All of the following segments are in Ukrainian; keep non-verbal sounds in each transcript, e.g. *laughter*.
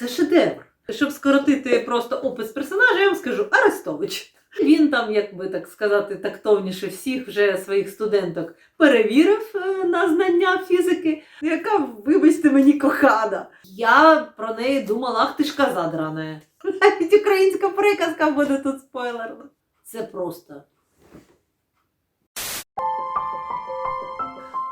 Це шедевр. Щоб скоротити просто опис персонажа, я вам скажу Арестович. Він там, як би так сказати, тактовніше всіх вже своїх студенток перевірив е, на знання фізики, яка, вибачте мені, кохана. Я про неї думала, ах ти ж коза драна. Навіть українська приказка буде тут спойлерна. Це просто.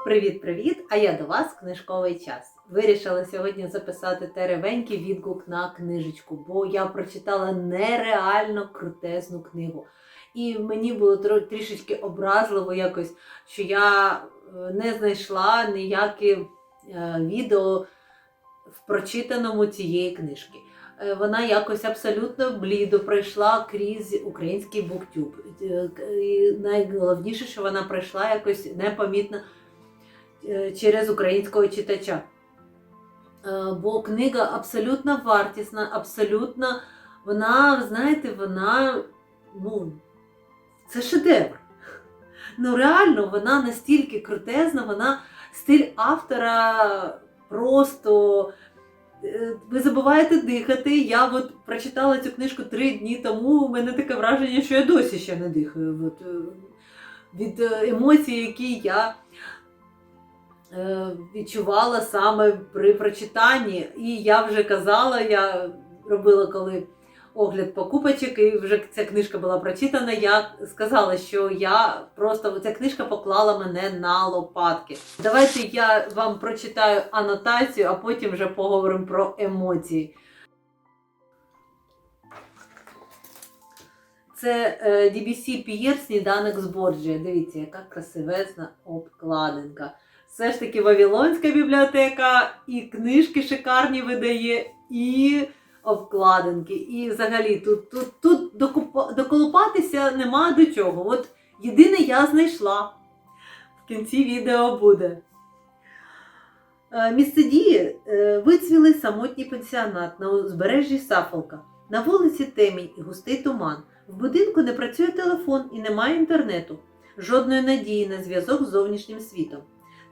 Привіт-привіт! А я до вас книжковий час. Вирішила сьогодні записати теревенький відгук на книжечку, бо я прочитала нереально крутезну книгу. І мені було трішечки образливо якось, що я е, не знайшла ніякі е, відео в прочитаному цієї книжки. Е, Вона якось абсолютно блідо пройшла крізь український буктюб. І найголовніше, що вона пройшла якось непомітно через українського читача. Е, Бо книга абсолютно вартісна, абсолютно, вона, знаєте, вона, ну, це шедевр. Ну, реально, вона настільки крутезна, вона стиль автора просто. е, Ви забуваєте дихати. Я от прочитала цю книжку три дні тому. У мене таке враження, що я досі ще не дихаю. От, е, від емоцій, які я відчувала саме при прочитанні. І я вже казала, я робила коли огляд покупочок, і вже ця книжка була прочитана. Я сказала, що я просто ця книжка поклала мене на лопатки. Давайте я вам прочитаю анотацію, а потім вже поговоримо про емоції. Це е, DBC П'єр сніданок з Борджія. Дивіться, яка красивезна обкладинка. Все ж таки Вавилонська бібліотека і книжки шикарні видає, і обкладинки. І взагалі тут, тут, тут доколупатися нема до чого. От єдине я знайшла. В кінці відео буде. Е, Місце дії е, вицвілий самотній пансіонат на узбережжі Сафолка. На вулиці темінь і густий туман. В будинку не працює телефон і немає інтернету. Жодної надії на зв'язок з зовнішнім світом.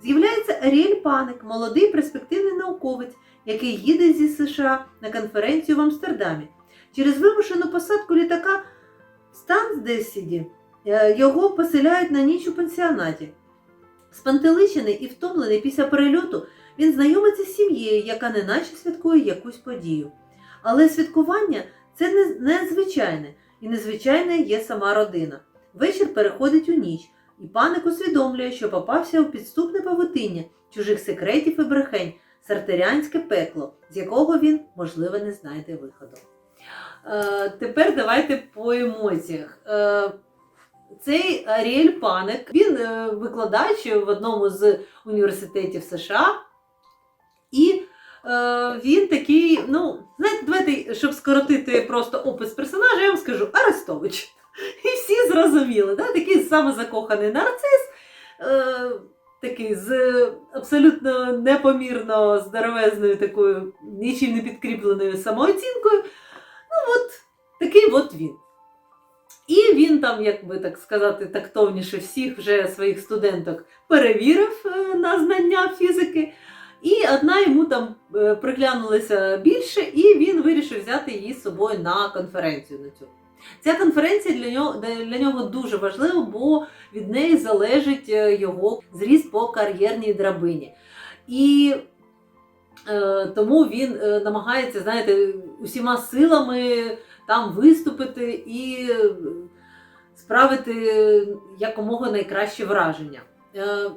З'являється Аріель Паник, молодий перспективний науковець, який їде зі США на конференцію в Амстердамі. Через вимушену посадку літака в Стансдесіді е, його поселяють на ніч у пансіонаті. Спантеличений і втомлений після перельоту, він знайомиться з сім'єю, яка неначе святкує якусь подію. Але святкування це не незвичайне, і незвичайне є сама родина. Вечір переходить у ніч, і паник усвідомлює, що попався у підступне павутиння чужих секретів і брехень, сартеріанське пекло, з якого він, можливо, не знайде виходу. Е, тепер давайте по емоціях. Е, цей Аріель Паник, він е, викладач в одному з університетів США. І е, він такий, ну, знаєте, давайте, щоб скоротити просто опис персонажа, я вам скажу Арестович. Зрозуміли, да? такий самозакоханий нарцис, е, такий з абсолютно непомірно здоровезною такою нічим не підкріпленою самооцінкою. Ну, от такий от він. І він там, як би так сказати, тактовніше всіх вже своїх студенток перевірив е, на знання фізики. І одна йому там е, приглянулася більше, і він вирішив взяти її з собою на конференцію на цю. Ця конференція для нього, для нього дуже важлива, бо від неї залежить е, його зріст по кар'єрній драбині. І е, тому він е, намагається, знаєте, усіма силами там виступити і е, справити якомога найкраще враження. Е,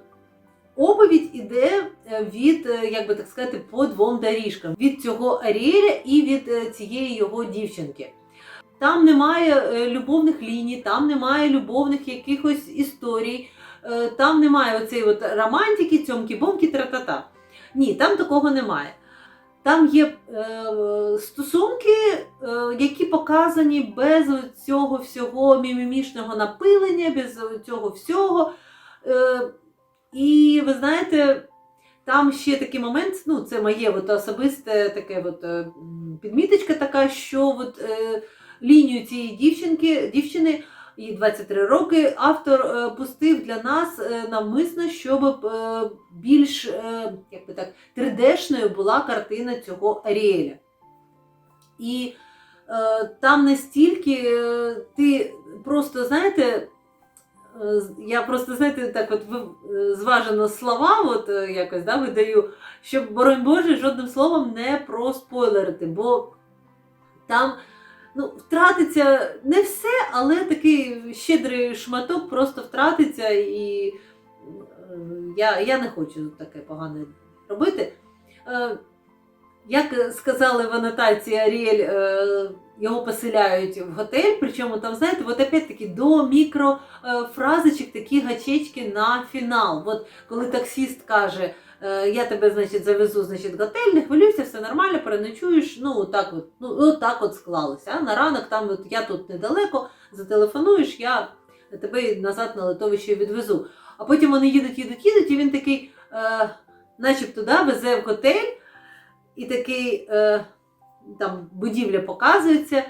Оповідь іде е, від, як би так сказати, по двом доріжкам: від цього Аріеля і від цієї його дівчинки. Там немає е, любовних ліній, там немає любовних якихось історій, е, там немає оцеї от романтики, цьомки, бомки, тра-та-та. Ні, там такого немає. Там є е, стосунки, які показані без цього всього мімімішного напилення, без цього всього. І ви знаєте, там ще такий момент, ну це моє особисте таке от, підміточка така, що от, лінію цієї дівчинки, дівчини, їй 23 роки, автор е, пустив для нас е, навмисно, щоб е, більш як би так, 3D-шною була картина цього Аріеля. І там настільки ти просто, знаєте, я просто, знаєте, так от зважено слова, от якось да, видаю, щоб, боронь Боже, жодним словом не проспойлерити, бо там ну, втратиться не все, але такий щедрий шматок просто втратиться, і е, я, я не хочу таке погане робити. Е, Як сказали в анотації Аріель, е, його поселяють в готель, причому там, знаєте, от опять-таки до мікро е, такі гачечки на фінал. От коли таксіст каже, я тебе, значить, завезу, значить, готель, не хвилюйся, все нормально, переночуєш. Ну, так от, ну, от от склалося. А на ранок там от, я тут недалеко, зателефонуєш, я тебе назад на литовище відвезу. А потім вони їдуть, їдуть, їдуть, і він такий, е, начебто, да, везе в готель, і такий е, там будівля показується.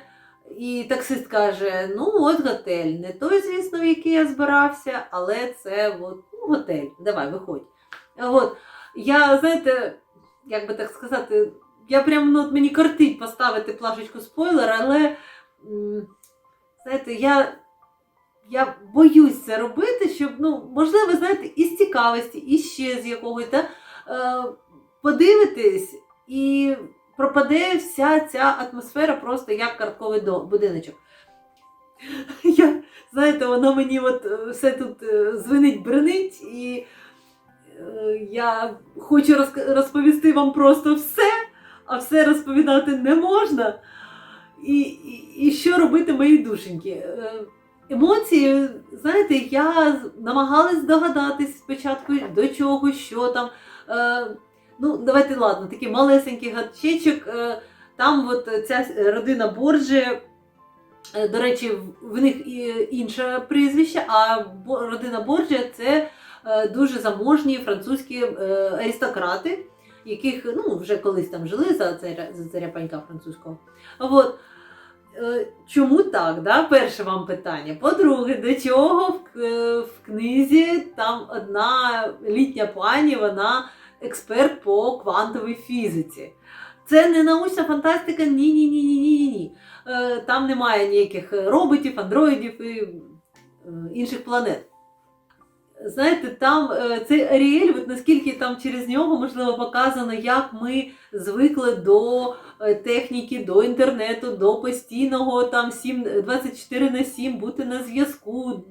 І таксист каже: ну, от готель. Не той, звісно, в який я збирався, але це от, ну, готель. Давай, виходь. От. Я, знаєте, як би так сказати, я прям ну, от мені кортить поставити плашечку спойлер, але знаєте, я, я боюсь це робити, щоб, ну, можливо, знаєте, із цікавості, і ще з якогось, да, е, подивитись і пропаде вся ця атмосфера просто як картковий будиночок. *laughs* Я, знаєте, воно мені от е, все тут е, звенить, бренить, і я хочу розповісти вам просто все, а все розповідати не можна. І, і, і що робити мої душеньки? Е, Емоції, знаєте, я намагалась здогадатись спочатку до чого, що там. Е, ну, давайте ладно, такий малесенький гачечок. Е, там от ця родина Борджі, е, до речі, в- них інше прізвище, а родина Борджі це е, дуже заможні французькі е, аристократи, яких ну, вже колись там жили за царя, за царя панька французького. От. Е, Чому так? Да? Перше вам питання. По-друге, до чого в, е, книзі там одна літня пані, вона експерт по квантовій фізиці. Це не научна фантастика, ні, ні, ні, ні, ні, ні. Е, Там немає ніяких роботів, андроїдів і е, інших планет. Знаєте, там е, цей Аріель, от наскільки там через нього можливо показано, як ми звикли до е, техніки, до інтернету, до постійного там 7, 24 на 7 бути на зв'язку,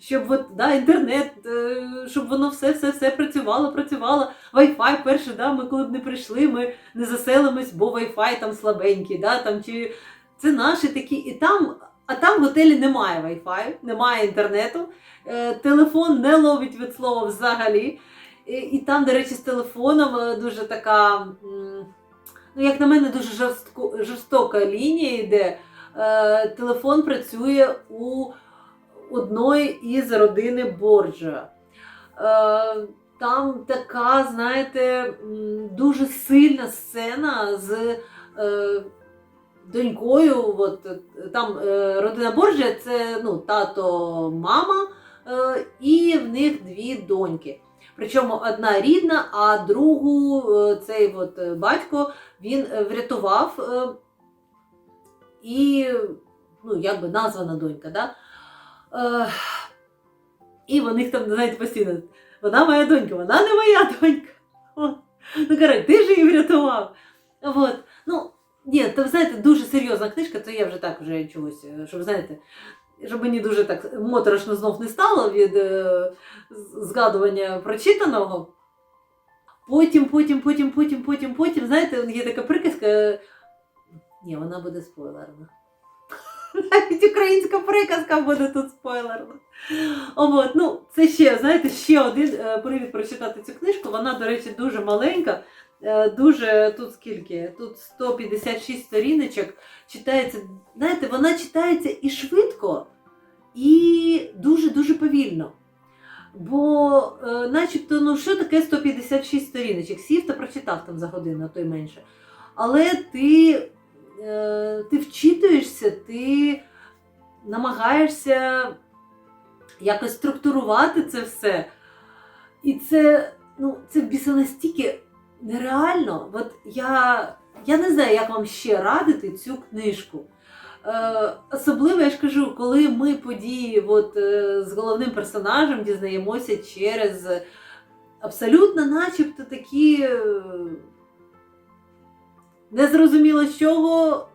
щоб от, да, інтернет, е, щоб воно все, все, все працювало, працювало. Wi-Fi перше, да, ми коли б не прийшли, ми не заселимось, бо Wi-Fi там слабенький, да, там, чи це наші такі. І там, а там в готелі немає Wi-Fi, немає інтернету, е, телефон не ловить від слова взагалі. І, там, до речі, з телефоном е, дуже така, ну, як на мене, дуже жорстко, жорстока лінія йде. Е, телефон працює у одної із родини Борджа. Там така, знаєте, дуже сильна сцена з донькою. От, там е, родина Борджа це ну, тато, мама, е, і в них дві доньки. Причому одна рідна, а другу е, цей от батько він врятував. І ну, якби названа донька, да? І в них там, знаєте, постійно, вона моя донька, вона не моя донька. От. Ну, коротше, ти ж її врятував. От. Ну, ні, то, знаєте, дуже серйозна книжка, то я вже так вже чогось, е, щоб, знаєте, щоб мені дуже так моторошно знов не стало від е, згадування прочитаного. Потім, потім, потім, потім, потім, потім, знаєте, є така приказка. е, Ні, вона буде спойлерна. *laughs* Навіть українська приказка буде тут спойлерна. От, ну, це ще, знаєте, ще один е, привід прочитати цю книжку. Вона, до речі, дуже маленька. Е, Дуже тут скільки? Тут 156 сторіночок. Читається, знаєте, вона читається і швидко, і дуже-дуже повільно. Бо, е, начебто, ну що таке 156 сторіночок? Сів та прочитав там за годину, а то й менше. Але ти, е, ти вчитуєшся, ти намагаєшся якось структурувати це все. І це, ну, це в біса настільки нереально. От я Я не знаю, як вам ще радити цю книжку. Е, особливо я ж кажу, коли ми події от, е, з головним персонажем дізнаємося через абсолютно, начебто, такі е, незрозуміло з чого,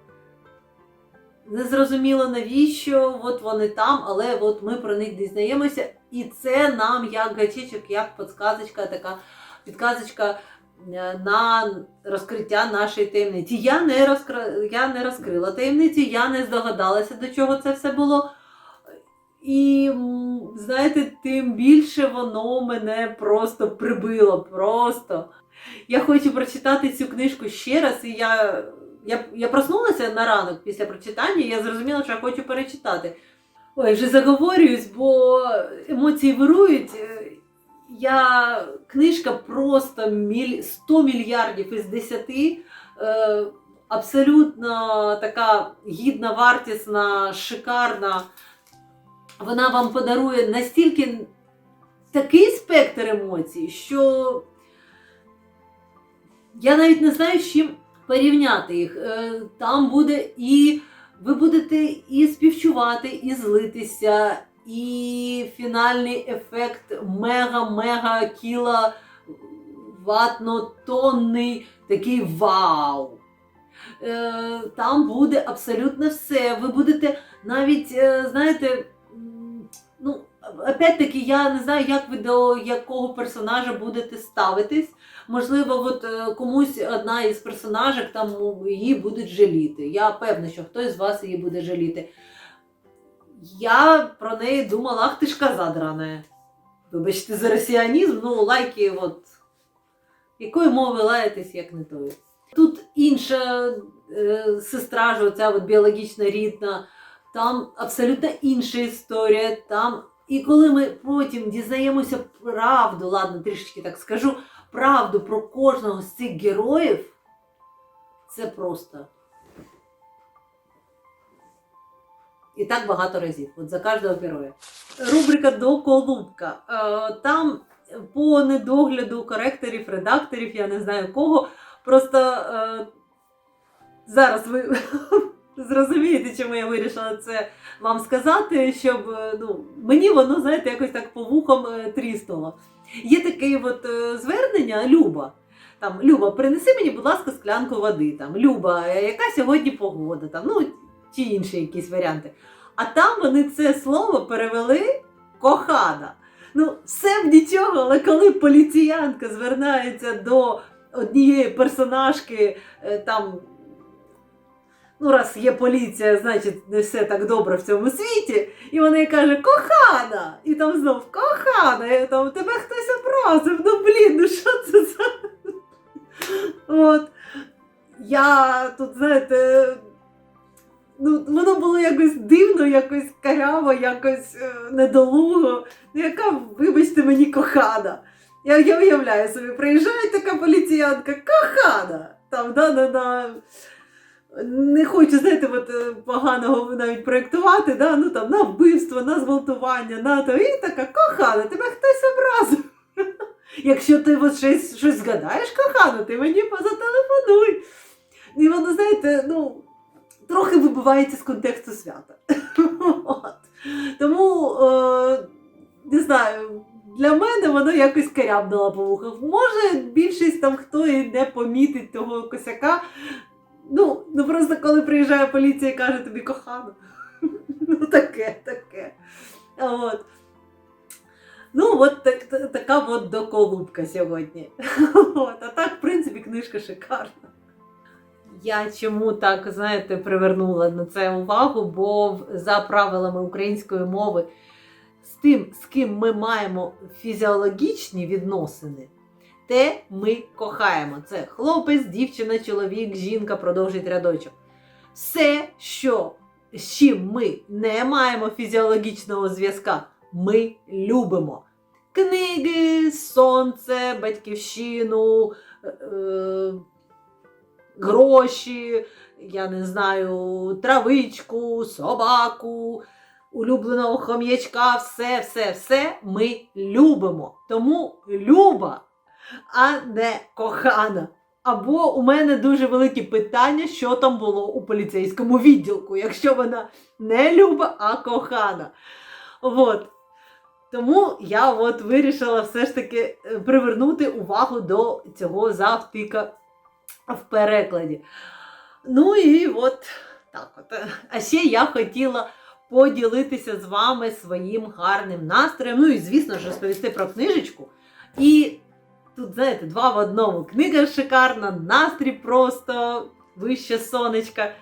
незрозуміло навіщо, от вони там, але от ми про них дізнаємося, і це нам як гачечок, як подсказочка, така підказочка на розкриття нашої таємниці. Я не, розкра... я не розкрила таємниці, я не здогадалася, до чого це все було. І знаєте, тим більше воно мене просто прибило. Просто. Я хочу прочитати цю книжку ще раз, і я, я, я проснулася на ранок після прочитання, і я зрозуміла, що я хочу перечитати. Ой, вже заговорююсь, бо емоції вирують. Я книжка просто міль... 100 мільярдів із 10. Е, абсолютно така гідна, вартісна, шикарна. Вона вам подарує настільки такий спектр емоцій, що я навіть не знаю, з чим порівняти їх. Е, Там буде і ви будете і співчувати, і злитися, і фінальний ефект мега-мега кіла ватно-тонний, такий вау. Е, Там буде абсолютно все. Ви будете навіть, е, знаєте, ну, опять-таки, я не знаю, як ви до якого персонажа будете ставитись. Можливо, от е, комусь одна із персонажок там її будуть жаліти. Я певна, що хтось з вас її буде жаліти. Я про неї думала, ах ти ж коза драна. Вибачте за росіанізм, ну лайки, от. Якої мови лаєтесь, як не тою. Тут інша е, сестра ж, оця от біологічна рідна, там абсолютно інша історія. Там... І коли ми потім дізнаємося правду, ладно, трішечки так скажу, правду про кожного з цих героїв, це просто. І так багато разів, от за кожного героя. Рубрика до Колубка. Е, Там по недогляду коректорів, редакторів, я не знаю кого. Просто е, зараз ви *laughs* зрозумієте, чому я вирішила це вам сказати, щоб е, ну, мені воно, знаєте, якось так по вухам тріснуло. Є таке от звернення Люба. Там, Люба, принеси мені, будь ласка, склянку води. Там, Люба, яка сьогодні погода? Там, ну, чи інші якісь варіанти. А там вони це слово перевели кохана. Ну, все б нічого, але коли поліціянка звернається до однієї персонажки, е, там, ну, раз є поліція, значить не все так добре в цьому світі. І вона їй каже, кохана! І там знов кохана, і там тебе хтось образив. Ну блін, ну що це за. От. Я тут, знаєте, ну, воно було якось дивно, якось каряво, якось е, недолуго. Ну, яка, вибачте, мені кохана. Я, я уявляю собі, приїжджає така поліціянка, кохана! Там, да, да, да. Не хочу, знаєте, от, е, поганого навіть проєктувати, да? ну, там, на вбивство, на зґвалтування, на то. І така кохана, тебе хтось образив. *laughs* Якщо ти от щось, щось згадаєш, кохана, ти мені позателефонуй. І воно, знаєте, ну, трохи вибивається з контексту свята. *laughs* От. Тому, е, не знаю, для мене воно якось карябнуло по вухах. Може, більшість там хто і не помітить того косяка. Ну, ну просто коли приїжджає поліція і каже тобі кохано. *laughs* Ну, таке, таке. От. Ну, от так, така от доколубка сьогодні. *laughs* От. А так, в принципі, книжка шикарна. Я чому так, знаєте, привернула на це увагу, бо за правилами української мови з тим, з ким ми маємо фізіологічні відносини, те ми кохаємо. Це хлопець, дівчина, чоловік, жінка, продовжить рядочок. Все, що з чим ми не маємо фізіологічного зв'язка, ми любимо. Книги, сонце, батьківщину, е, е, гроші, я не знаю, травичку, собаку, улюбленого хом'ячка, все, все, все ми любимо. Тому люба, а не кохана. Або у мене дуже великі питання, що там було у поліцейському відділку, якщо вона не люба, а кохана. От. Тому я от вирішила все ж таки е, привернути увагу до цього завтика в перекладі. Ну і от так от. А ще я хотіла поділитися з вами своїм гарним настроєм. Ну і, звісно ж, розповісти про книжечку. І тут, знаєте, два в одному. Книга шикарна, настрій просто вище сонечка.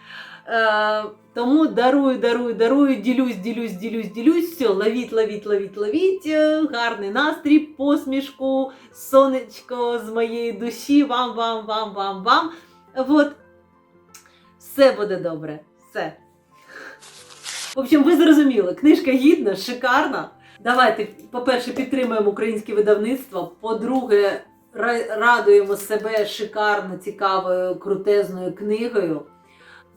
Е, тому дарую, дарую, дарую, ділюсь, ділюсь, ділюсь, ділюсь. Все, ловіть, ловіть, ловіть, ловіть. Е, Гарний настрій, посмішку, сонечко з моєї душі. Вам, вам, вам, вам, вам. От. Все буде добре. Все. В общем, ви зрозуміли, книжка гідна, шикарна. Давайте, по-перше, підтримуємо українське видавництво. По-друге, радуємо себе шикарно, цікавою, крутезною книгою.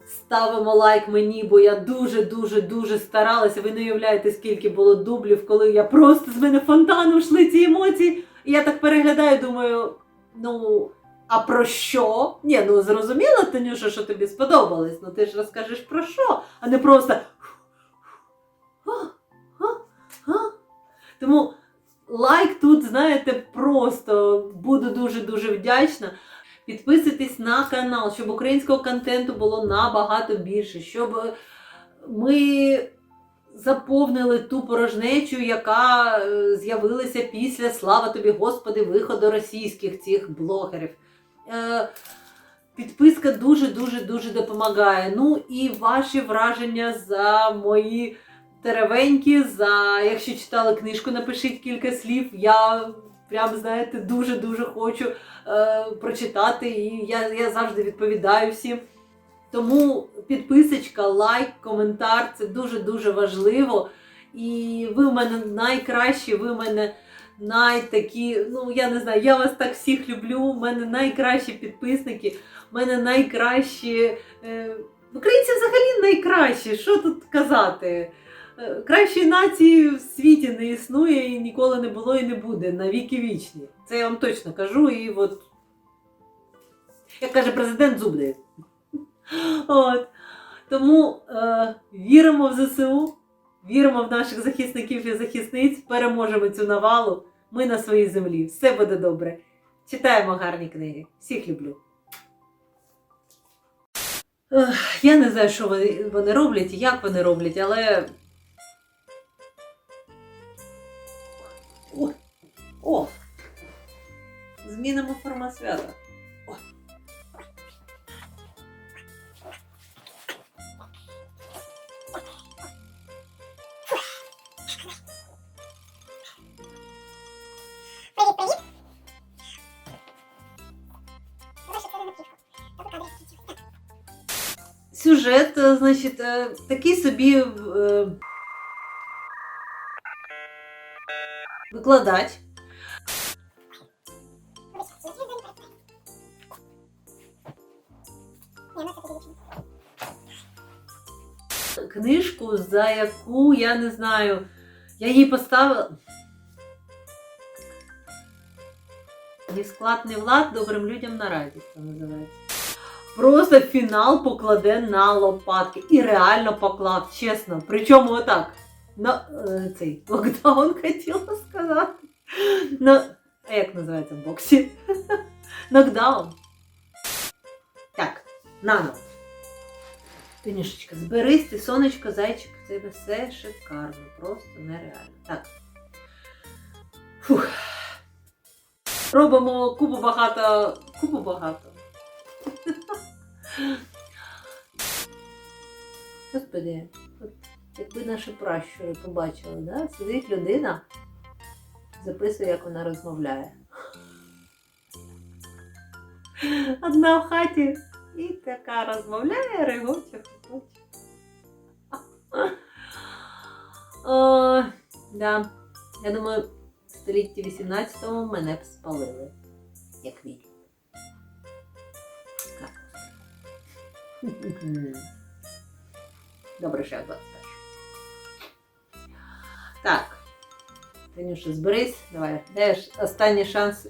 Ставимо лайк мені, бо я дуже, дуже, дуже старалася. Ви не уявляєте, скільки було дублів, коли я просто з мене фонтаном йшли ці емоції. І я так переглядаю, думаю, ну. А про що? Ні, ну зрозуміло, Танюша, що тобі сподобалось. Ну ти ж розкажеш про що, а не просто. Тому лайк тут, знаєте, просто буду дуже-дуже вдячна. Підписуйтесь на канал, щоб українського контенту було набагато більше, щоб е, ми заповнили ту порожнечу, яка е, з'явилася після слава тобі, Господи, виходу російських цих блогерів. Е, Підписка дуже-дуже дуже допомагає. Ну і ваші враження за мої теревеньки, за якщо читали книжку, напишіть кілька слів. Я прям, знаєте, дуже-дуже хочу е, прочитати, і я, я завжди відповідаю всім. Тому підписочка, лайк, коментар це дуже-дуже важливо. І ви в мене найкращі, ви в мене найтакі, ну я не знаю, я вас так всіх люблю. У мене найкращі підписники, у мене найкращі. Е, українці взагалі найкращі. Що тут казати? Е, Кращої нації в світі не існує і ніколи не було і не буде на віки вічні. Це я вам точно кажу. І от, як каже президент, зуб. От. Тому е, віримо в ЗСУ, віримо в наших захисників і захисниць, переможемо цю навалу. Ми на своїй землі. Все буде добре. Читаємо гарні книги. Всіх люблю. Я не знаю, що вони роблять і як вони роблять, але. О! Змінимо формат свята. О. Привіт, привіт. Залишив це на плівку. Та ви кадри включив. Так. Сюжет, е, значить, е, такий собі е, викладач. Книжку, за яку я не знаю, я їй поставила. Ні склад, влад добрим людям на радість, це називається. Просто фінал покладе на лопатки. І реально поклав, чесно. Причому отак. На е, цей локдаун хотіла сказати. На, а як називається в боксі? *laughs* Нокдаун. Так, нано. Танюшечка, зберись, ти сонечко, зайчик, тебе все шикарно, просто нереально. Так. Фух. Робимо купу багато. Купу багато. Господи, якби наші пращури побачили, да? сидить людина, записує, як вона розмовляє. Одна в хаті і така розмовляє, регоче, хохоче. О, да. Я думаю, в столітті 18-му мене б спалили. Як відьму. Добре, що я 21. Так. Танюша, зберись. Давай. Даєш останній шанс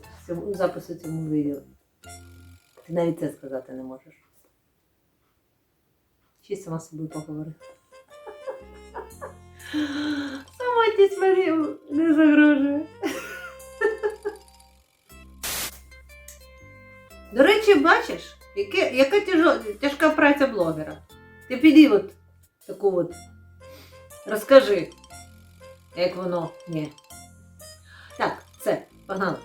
запису цьому відео. Ти навіть це сказати не можеш. Чи сама з собою поговори. *laughs* Самотність мені не загрожує. До речі, бачиш, яке, яка тяжо, тяжка праця блогера. Ти піди от таку от розкажи, як воно. Ні. Так, все, погнали.